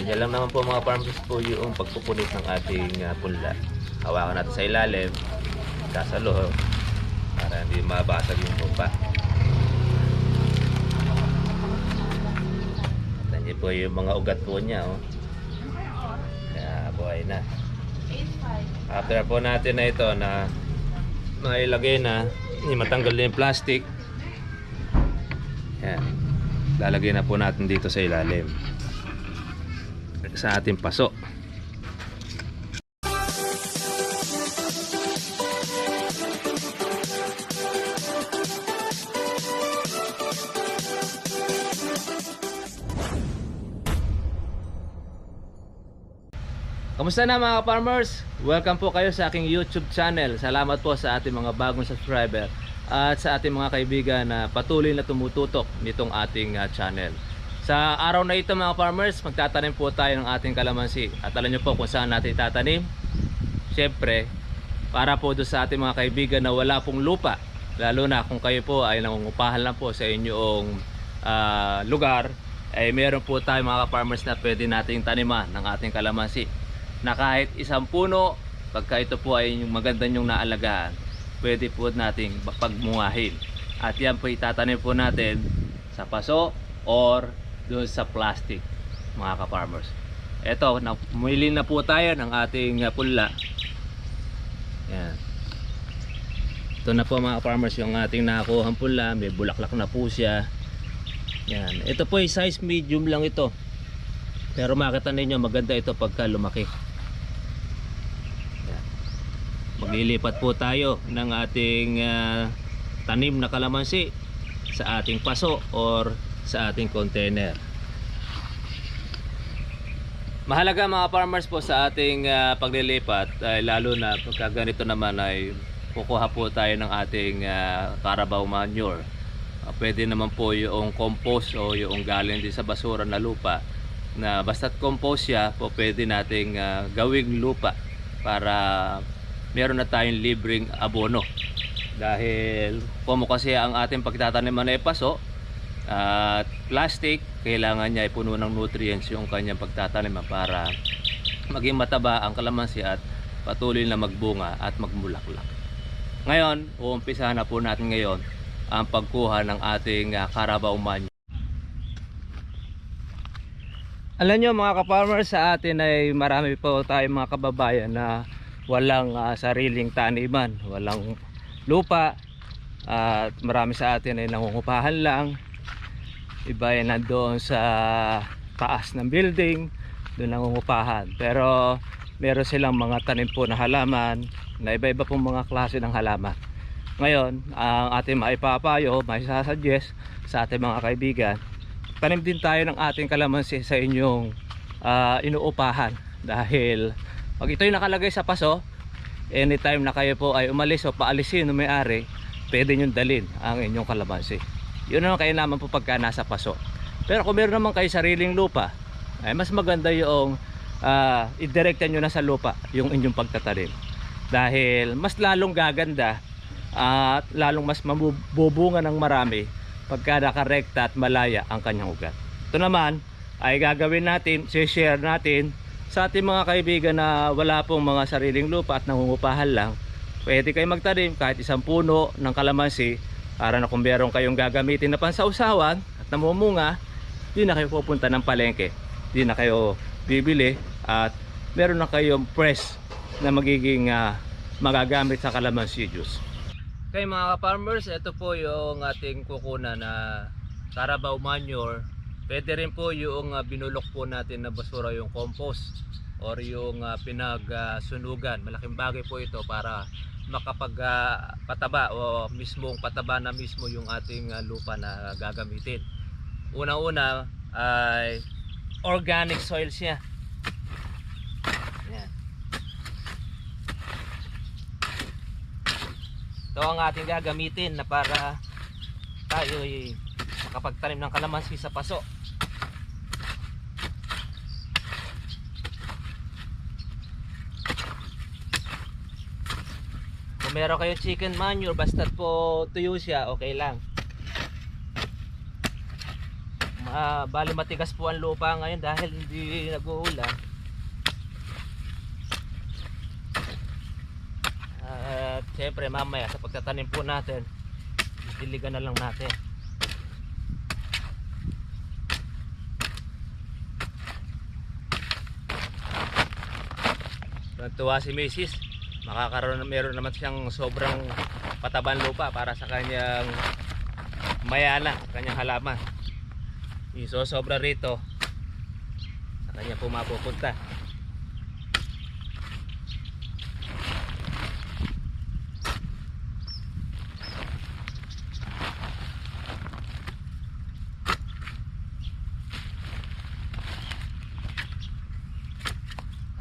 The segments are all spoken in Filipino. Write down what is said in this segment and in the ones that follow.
Ganyan lang naman po mga farmers po yung pagpupunit ng ating uh, punla. Hawakan natin sa ilalim, sasalo para hindi mabasag yung lupa. Hindi po yung mga ugat po niya. Oh. Kaya buhay na. After po natin na ito na mailagay na, matanggal na yung plastic. Yan. Lalagay na po natin dito sa ilalim. Sa ating paso. Kamusta na mga farmers? Welcome po kayo sa aking YouTube channel. Salamat po sa ating mga bagong subscriber at sa ating mga kaibigan na patuloy na tumututok nitong ating uh, channel. Sa araw na ito mga farmers, magtatanim po tayo ng ating kalamansi. At alam nyo po kung saan natin tatanim? Siyempre, para po doon sa ating mga kaibigan na wala pong lupa. Lalo na kung kayo po ay nangungupahan lang po sa inyong ah, lugar, ay meron po tayo mga farmers na pwede nating taniman ng ating kalamansi na kahit isang puno, pagka ito po ay yung maganda yung naalagaan, pwede po nating pagmungahin. At yan po itatanim po natin sa paso or doon sa plastic, mga ka-farmers. Ito, namili na po tayo ng ating uh, pula. Yan. Ito na po mga farmers yung ating nakuhang pula. May bulaklak na po siya. Yan. Ito po ay size medium lang ito. Pero makita ninyo maganda ito pagka lumaki. Yan. Maglilipat po tayo ng ating ah, tanim na kalamansi sa ating paso or sa ating container. Mahalaga mga farmers po sa ating ah, paglilipat ay lalo na pagka ganito naman ay kukuha po tayo ng ating ah, Carabao manure. Ah, pwede naman po yung compost o yung galing din sa basura na lupa na basta't compost siya po pwede nating ah, gawing lupa para meron na tayong libreng abono dahil kung kasi ang ating pagtataniman ay paso at plastic kailangan niya ay puno ng nutrients yung kanyang pagtataniman para maging mataba ang kalamansi at patuloy na magbunga at magmulaklak ngayon uumpisahan na po natin ngayon ang pagkuha ng ating ah, Carabao manure alam nyo mga ka-farmers sa atin ay marami po tayong mga kababayan na walang ah, sariling taniman, walang lupa at marami sa atin ay nangungupahan lang. Iba ay nandoon sa taas ng building, doon nangungupahan. Pero meron silang mga tanim po na halaman na iba-iba pong mga klase ng halaman. Ngayon, ang ating maipapayo, may sasuggest sa ating mga kaibigan, tanim din tayo ng ating kalamansi sa inyong ah, inuupahan dahil pag ito'y nakalagay sa paso anytime na kayo po ay umalis o paalisin ng may-ari pwede nyo dalin ang inyong kalamansi yun naman kayo naman po pagka nasa paso pero kung meron naman kayo sariling lupa ay mas maganda yung ah, idirekta nyo na sa lupa yung inyong pagtatanim dahil mas lalong gaganda at lalong mas mabubunga ng marami pagka nakarekta at malaya ang kanyang ugat. Ito naman ay gagawin natin, share natin sa ating mga kaibigan na wala pong mga sariling lupa at nangungupahan lang. Pwede kayo magtanim kahit isang puno ng kalamansi para na kung meron kayong gagamitin na pansausawan at namumunga, di na kayo pupunta ng palengke. Di na kayo bibili at meron na kayong fresh na magiging ah, magagamit sa kalamansi juice. Okay mga ka-farmers, ito po yung ating kukunan na Carabao manure. Pwede rin po yung uh, binulok po natin na basura yung compost or yung uh, pinagsunugan. Malaking bagay po ito para makapag uh, o mismong pataba na mismo yung ating uh, lupa na gagamitin. Una-una ay organic soil siya. Yan. Ito ang ating gagamitin na para tayo ay makapagtanim ng kalamansi sa paso. Kung meron kayo chicken manure, basta po tuyo siya, okay lang. Ah, bali matigas po ang lupa ngayon dahil hindi nag-uulan. At siyempre mamaya sa pagtatanim po natin, diligan na lang natin. Tuwa si Mrs. Makakaroon meron naman siyang sobrang patabang lupa para sa kanyang mayana, kanyang halaman. Iso sobra rito sa kanya po mapupunta.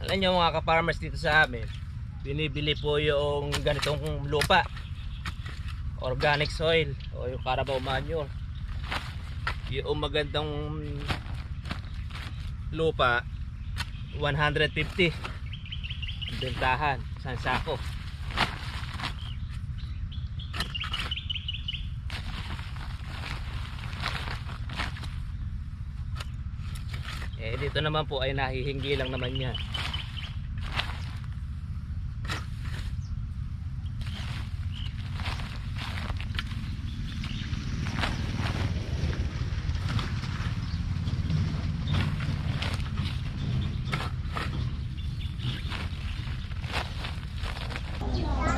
Alam nyo mga ka-farmers dito sa amin, binibili po yung ganitong lupa. Organic soil o yung Carabao manure. Yung magandang lupa 150 ang bentahan isang sako eh dito naman po ay nahihingi lang naman yan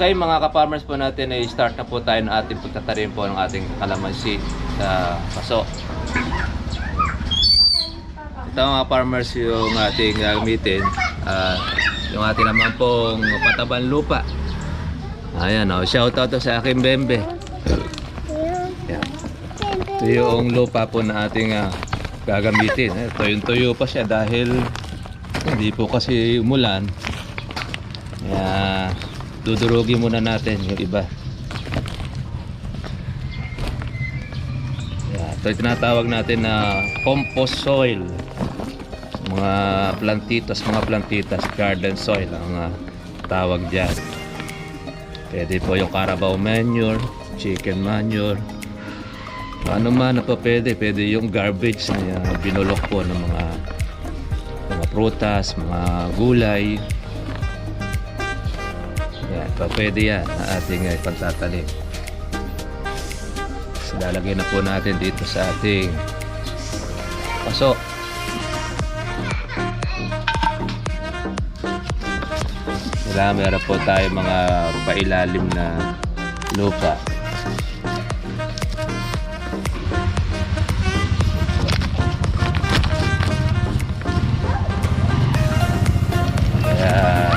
Okay mga ka-farmers po natin ay start na po tayo ng ating pagtatanim po ng ating kalamansi sa paso. Ito mga farmers yung ating gagamitin. Ah, yung ating naman pong patabang lupa. Ayan o, shout out to sa aking bembe. Ito yung lupa po na ating ah, gagamitin. Ito yung tuyo pa siya dahil hindi po kasi umulan. Kaya dudurugin muna natin yung iba. Yeah, ito yung tinatawag natin na compost soil. Mga plantitas, mga plantitas, garden soil ang ah, tawag dyan. Pwede po yung Carabao manure, chicken manure. Ano man na pa pwede, pwede yung garbage na ah, binulok po ng mga mga prutas, mga gulay. Pa pwede yan na ating uh, pagtatanim. So, lalagay na po natin dito sa ating paso. Kailangan meron po tayo mga pailalim na lupa. Kaya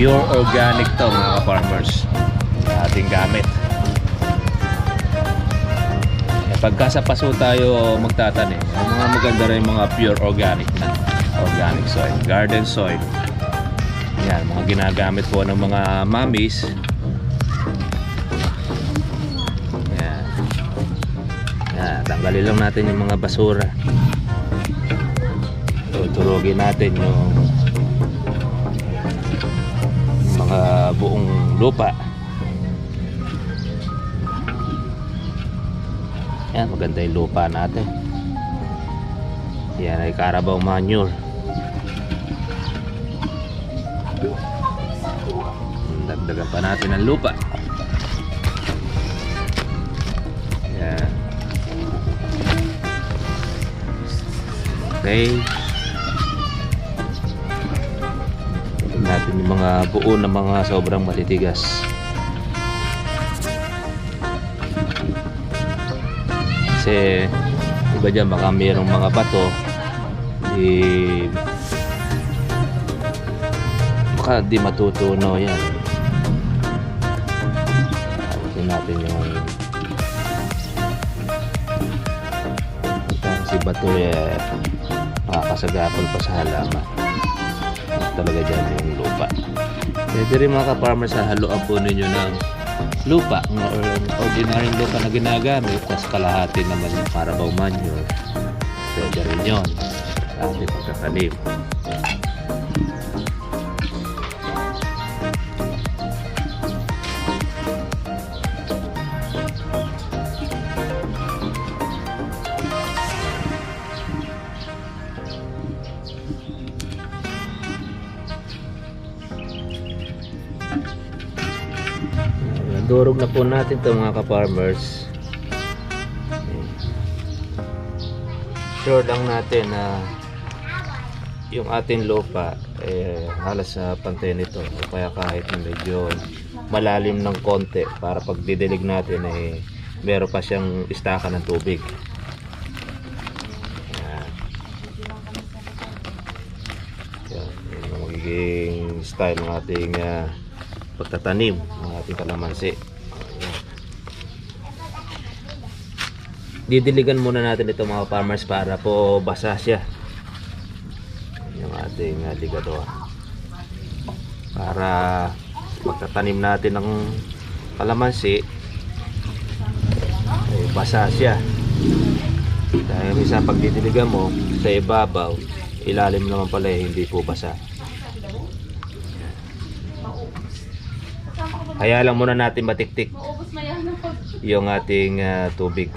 pure organic to mga farmers. Ating gamit. Pagka sa paso tayo magtatanim ang mga maganda rin mga pure organic na. Organic soil garden soil. Yan mga ginagamit po ng mga mommies yan. Yan tanggalin lang natin yung mga basura. Tuturugin natin yung mga buong lupa. Yan, maganda yung lupa natin. Yan ay Carabao manure. Dagdagan pa natin ang lupa. Yan. Okay. Natin yung mga buo na mga sobrang matitigas. Kasi iba dyan baka mayroong mga bato di baka di matutuno yan. Tapusin natin yung kasi bato eh makakasagapon pa sa halaman talaga dyan yung lupa. Pwede rin mga ka-farmers sa haluan po ninyo ng lupa or ordinary lupa na ginagamit tapos kalahati naman yung Carabao manure. Pwede rin yun sa ating pagkakalim. Dinurog na po natin to mga ka-farmers. Sure lang natin na yung ating lupa eh, halos sa pantay nito o kaya kahit medyo malalim ng konti para pag didilig natin eh meron pa siyang istaka ng tubig yan yan yun ang magiging style ng ating ah, pagtatanim. Ng ating kalamansi. Didiligan muna natin ito mga farmers para po basa siya. Yung ating uh, ligador. Para pagtatanim natin ng kalamansi ay basa siya. Dahil minsan pag didiligan mo sa ibabaw ilalim naman pala eh, hindi po basa kaya lang muna natin matiktik Maubos na yan. yung ating ah, tubig.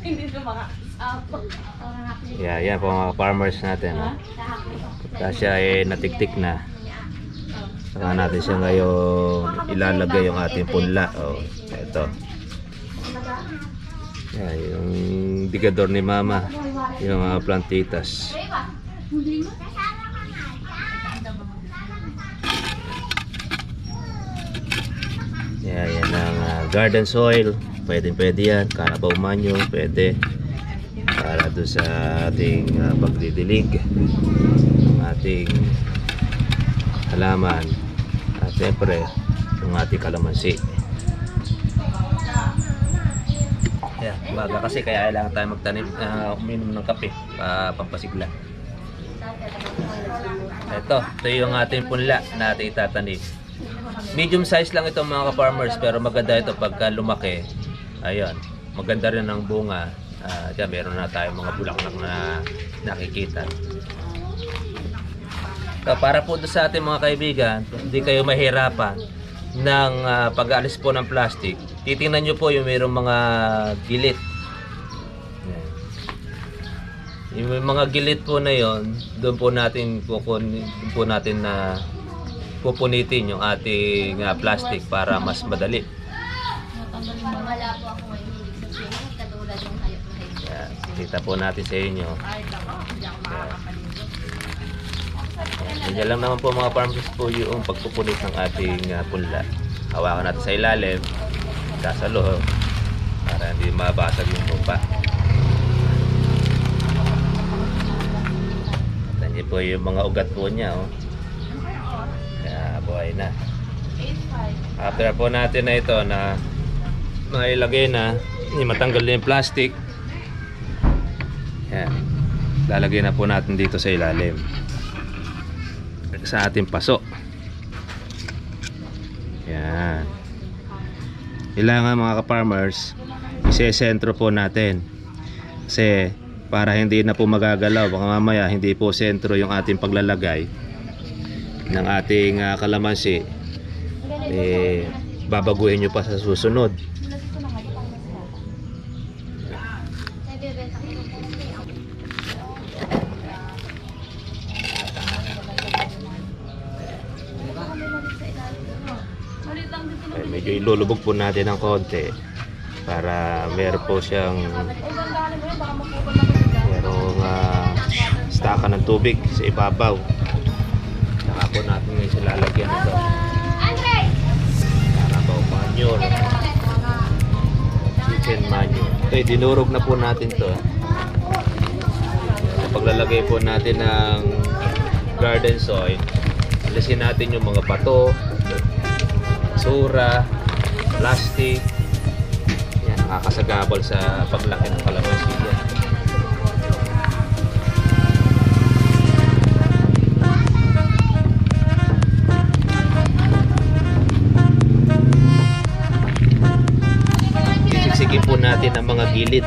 Hindi na mga apo. yeah, yan po mga farmers natin oh. Pagka siya ay natiktik na. Saka natin siya ngayon ilalagay yung ating punla oh, ito. Yan, yung bigador ni mama yung mga plantitas yan, yan ang ah, garden soil. Pwede pwede yan. Carabao manure pwede. Para doon sa ating ah, pagdidilig. Ng ating halaman. At syempre yung ating kalamansi. Yeah, baga kasi kaya kailangan tayo magtanim uh, uminom ng kape pa pampasigla. Ito ito yung ating punla na ating itatanim medium size lang ito mga ka-farmers pero maganda ito pagka lumaki ayun maganda rin ang bunga uh, dyan meron na tayong mga bulaklak na nakikita So, para po sa ating mga kaibigan, hindi kayo mahirapan ng ah, pag-aalis po ng plastic. Titingnan nyo po yung mayroong mga gilit. Yung mga gilit po na yon, doon po natin kukun, doon po natin na pupunitin yung ating ah, plastic para mas madali. Yan. Kita po natin sa inyo. Ganyan lang naman po mga farmers po yung pagpupunit ng ating ah, punla. Hawakan natin sa ilalim, sa loob, para hindi mabasag yung lupa. At nandiyan po yung mga ugat po niya. Oh. Buhay na. 8-5. After po natin na ito na nailagay na, hindi matanggal na yung plastic. Yan. Lalagay na po natin dito sa ilalim. Sa ating paso. Yan. Kailangan mga ka-farmers, isesentro po natin. Kasi para hindi na po magagalaw, baka mamaya hindi po sentro yung ating paglalagay ng ating ah, kalamansi eh babaguhin nyo pa sa susunod. Eh, medyo ilulubog po natin ng konti para meron po siyang merong uh, staka ng tubig sa ibabaw po natin ngayon sila lalagyan ito Carabao manure chicken manure ito eh, dinurog na po natin to Sa paglalagay po natin ng garden soil alisin natin yung mga bato basura plastic. Yan nakakasagabal sa paglaki ng kalamansi gilid.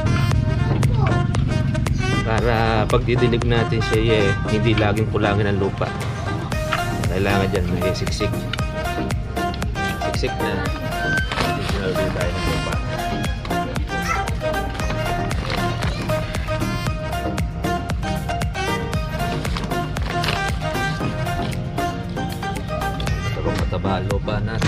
Para pag didilig natin siya eh, hindi laging kulangin ang lupa. Kailangan dyan may siksik. Siksik na. Din tayo ng lupa. Mataba ang lupa natin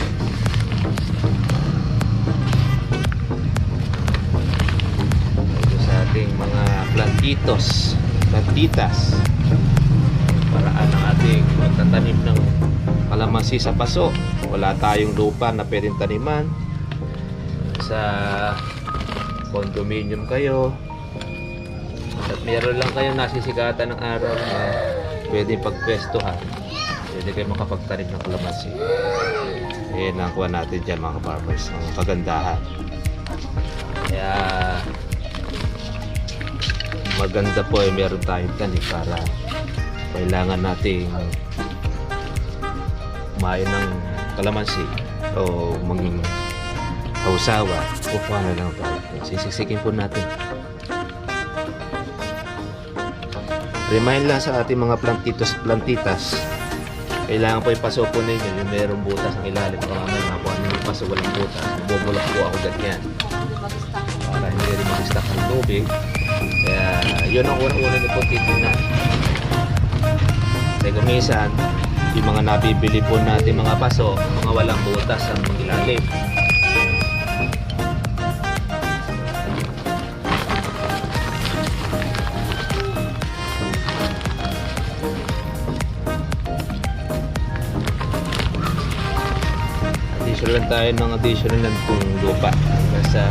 plantitos, plantitas. Paraan ng ating magtatanim ng kalamansi sa paso. Wala tayong lupa na pwedeng taniman. Sa condominium kayo. At meron lang kayong nasisikatan ng araw na pwedeng pagpwestuhan. Pwede kayo makapagtanim ng kalamansi. Ayan ang kuha natin dyan mga farmers. Ang kagandahan. Kaya maganda po ay meron tayong tanim para kailangan nating kumain ng kalamansi o maging hausawa kukuha na lang tayo. Sisiksikin po natin. Remind lang sa ating mga plantitos plantitas kailangan po ipaso po ninyo yung merong butas ang ilalim. Kung mamaya nakuha ninyo yung paso walang butas. Bubulok po ako ganyan. Para hindi rin mag-stack ng tubig. Kaya yun ang unang-una niyo po titignan. Kasi kumisan, yung mga nabibili po natin mga paso, mga walang butas ang ilalim. Additional lang tayo ng additional kung lupa sa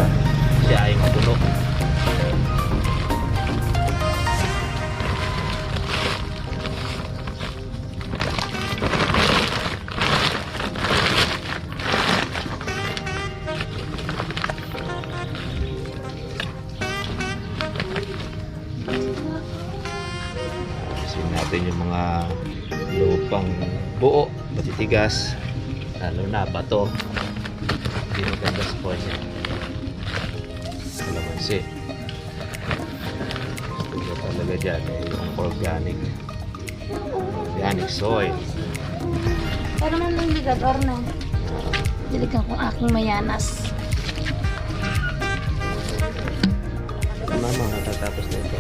mapuno. Kasi natin yung mga lupang buo, matitigas, lalo na bato. Hindi maganda sa niya. Kalamansi. Gusto ko talaga dyan yung organic. Organic soil. Pero man ng ligador na. Ah, Diligan kong aking mayanas. mama, matatapos na ito.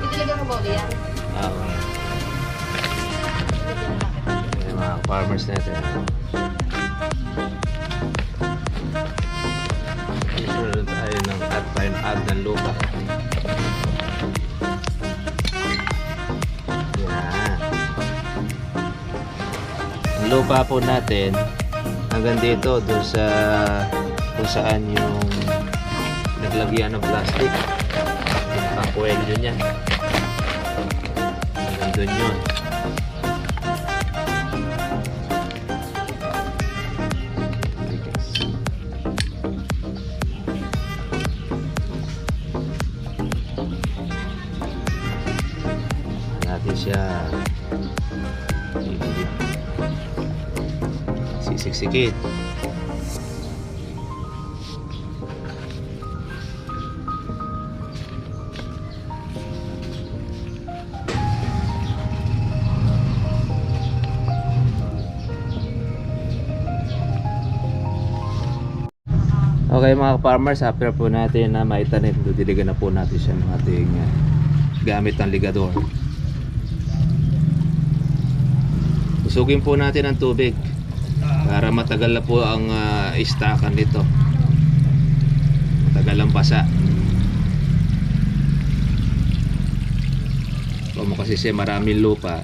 Idiligan mo ba yan? Ah, okay. Yung mga farmers natin. Tayo add ng lupa. Yan. Ang lupa po natin hanggang dito doon sa kung saan yung naglagyan ng plastic. Pinakakwelyo niya. Hanggang doon yun. Sisiksikin Okay mga farmers, after po natin na maitanim, dudiligan na po natin siya ng ating uh, gamit ng ligador. Usugin po natin ang tubig para matagal na po ang uh, istakan nito. Matagal ang basa. Kung kasi siya maraming lupa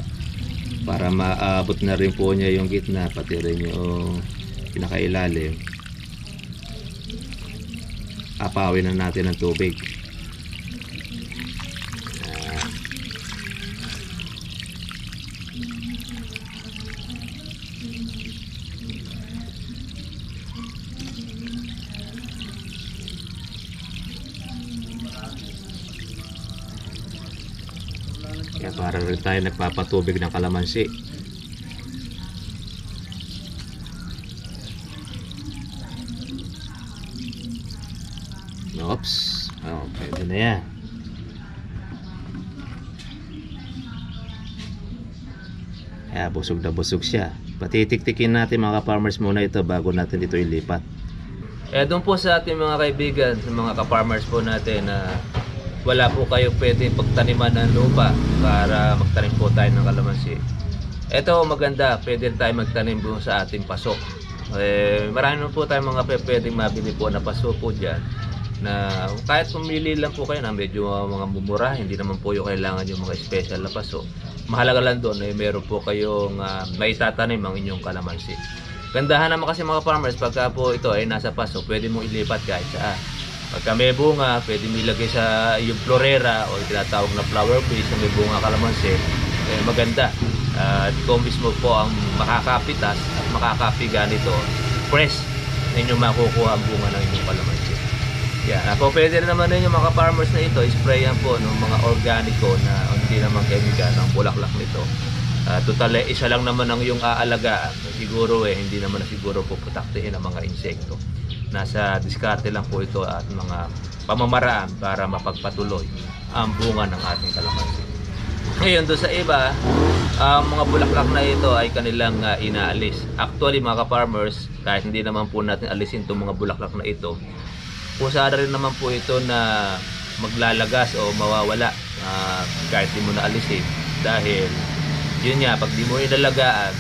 para maabot na rin po niya yung gitna pati rin yung pinakailalim apawin na natin ang tubig. Para rin tayo nagpapatubig ng kalamansi. Oops. Oh, pwede na yan. Kaya busog na busog siya. Patitiktikin natin mga farmers muna ito bago natin ito ilipat. Eh doon po sa ating mga kaibigan, sa mga ka-farmers po natin na wala po kayo pwede pagtaniman ng lupa para magtanim po tayo ng kalamansi. Ito maganda, pwede tayo magtanim po sa ating pasok. Eh, marami po tayong mga pwedeng mabili po na paso po dyan. na kahit pumili lang po kayo na medyo mga mumura, hindi naman po yung kailangan yung mga special na paso. Mahalaga lang doon ay meron po kayong uh, may tatanim ang inyong kalamansi. Gandahan naman kasi mga farmers, pagka po ito ay nasa paso, pwede mong ilipat kahit saan. Pagka may bunga, pwede mo ilagay sa yung florera o tinatawag na flower base na may bunga kalamansi. Eh, maganda. At ikaw mismo po ang makakapitas at makakapiga nito fresh na inyong makukuha ang bunga ng inyong kalamansi. Yan. Ako pwede rin naman ninyo mga farmers na ito, sprayan po ng mga organico na hindi naman chemical ng bulaklak nito. Ah, total eh, isa lang naman ang iyong aalagaan. Siguro eh, hindi naman na siguro puputaktihin ang mga insekto. Nasa diskarte lang po ito at mga pamamaraan para mapagpatuloy ang bunga ng ating kalamansi. Ngayon, doon sa iba, ang mga bulaklak na ito ay kanilang ah, inaalis. Actually, mga ka-farmers, kahit hindi naman po natin alisin itong mga bulaklak na ito, kusara rin naman po ito na maglalagas o mawawala ah, kahit di mo na alisin. Dahil, yun nga, pag di mo inalagaan,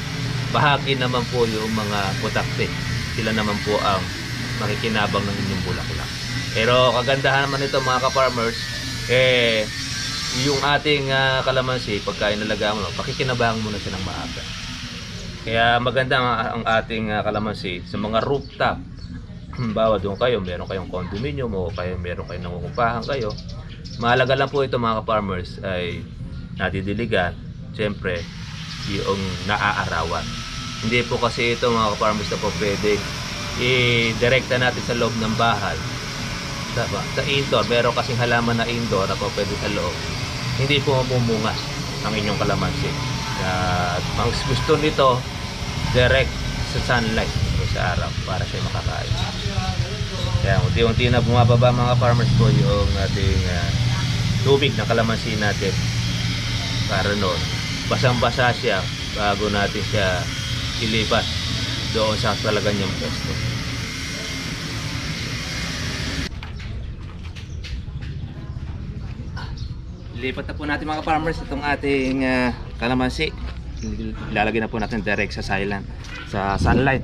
bahagi naman po yung mga putakte. Sila naman po ang makikinabang ng inyong bulaklak. Pero kagandahan naman ito mga ka-farmers, eh, yung ating ah, kalamansi, pagka inalagaan mo, pakikinabangan mo na siya ng maaga. Kaya maganda ang, ang ating ah, kalamansi sa mga rooftop. Bawa doon kayo, meron kayong condominium o kayo meron kayong nangungupahan kayo. Mahalaga lang po ito mga ka-farmers ay nadidiligan, siyempre, yung naaarawan. Hindi po kasi ito mga ka-farmers na po pwede i-direkta natin sa loob ng bahay. Diba? Sa indoor, meron kasing halaman na indoor na pwede sa loob. Hindi po mamumunga ang inyong kalamansi. At ang gusto nito, direct sa sunlight sa araw para siya makakain. Kaya unti-unti na bumababa mga farmers po yung ating ah, tubig ng kalamansi natin para noon basang-basa siya bago natin siya ilipat doon sa talaga niyang pwesto. Lipat na po natin mga farmers itong ating ah, kalamansi. Ilalagay na po natin direct sa silent sa sunlight.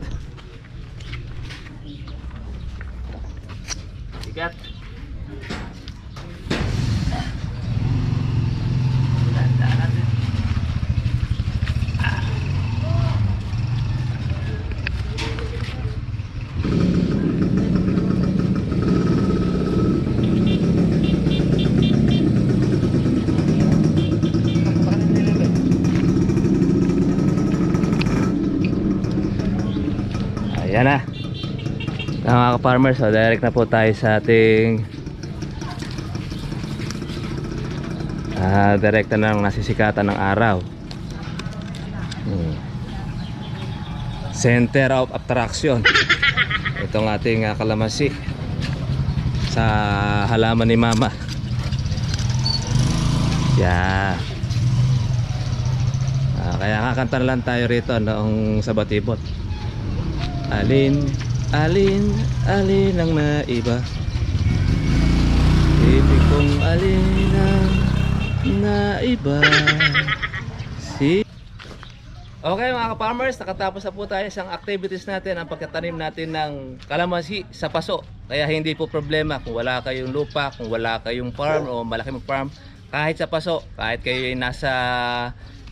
Sigat. Tandaan natin. Ayan na. Mga ka-farmers, so direct na po tayo sa ating ah direct na ng nasisikatan ng araw. Hmm. Center of attraction. Itong ating ah, kalamansi sa halaman ni Mama. Yeah. Ah, kaya kakanta lang tayo rito noong sa Batibot. Alin, alin, alin ang naiba Ibig kong alin ang naiba Si Okay mga ka-farmers, nakatapos na po tayo sa activities natin ang pagkatanim natin ng kalamansi sa paso. Kaya hindi po problema kung wala kayong lupa, kung wala kayong farm o malaking farm, kahit sa paso, kahit kayo ay nasa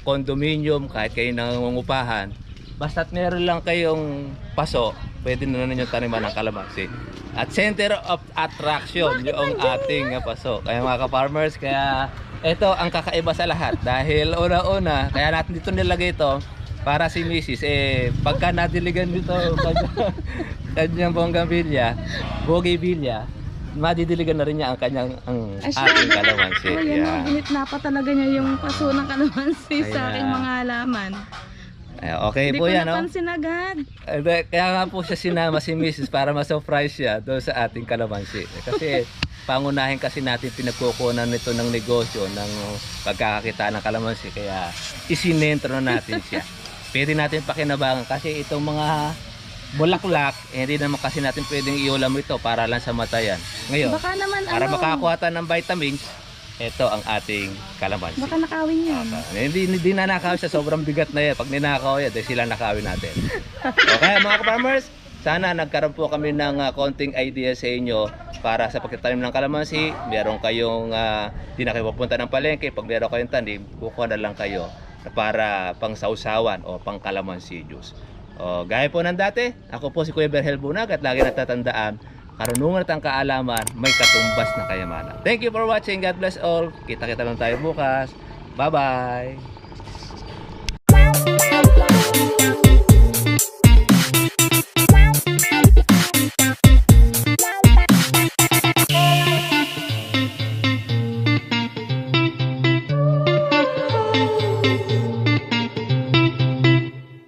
condominium, kahit kayo nangungupahan, basta't meron lang kayong paso, pwede na ninyo taniman ng kalamansi. At center of attraction yung ating paso. Kaya mga ka-farmers, kaya ito ang kakaiba sa lahat. Dahil una-una, kaya natin dito nilagay ito para si Mrs. Eh, pagka nadiligan dito kanya, kanyang bonggambilya, bougainvillea, madidiligan na rin niya ang kanyang ang Ay, siya. ating kalamansi. Oh, yan Yeah. Ginit na pa talaga niya yung paso ng kalamansi Ayan. sa aking mga halaman. Ay, okay Hindi po ko yan, no? napansin agad. Eh, Kaya nga po siya sinama si Mrs. para ma-surprise siya doon sa ating kalamansi. Eh, Kasi pangunahin kasi natin pinagkukunan nito ng negosyo ng pagkakakita ng kalamansi kaya isinentro na natin siya. Pwede natin pakinabangan kasi itong mga bulaklak, eh, hindi naman kasi natin pwedeng iulam ito para lang sa matayan. Ngayon, Baka naman para ano, makakuha tayo ng vitamins, ito ang ating kalamansi. baka nakawin yan. Ah, hindi, hindi na nakawin sa sobrang bigat na yan. Pag ninakaw yan, dahil sila nakawin natin. Okay mga ka-farmers, Sana nagkaroon po kami ng ah, konting idea sa inyo para sa pagtatanim ng kalamansi. Meron kayong, ah, di na kayo pupunta ng palengke. Pag meron kayong tanim, kukuha na lang kayo para pang sausawan o pang kalamansi juice. O, gaya po ng dati, ako po si Kuya Berhel Bunag at lagi natatandaan, karunungan at ang kaalaman, may katumbas na kayamanan. Thank you for watching. God bless all. Kita-kita lang tayo bukas. Bye-bye!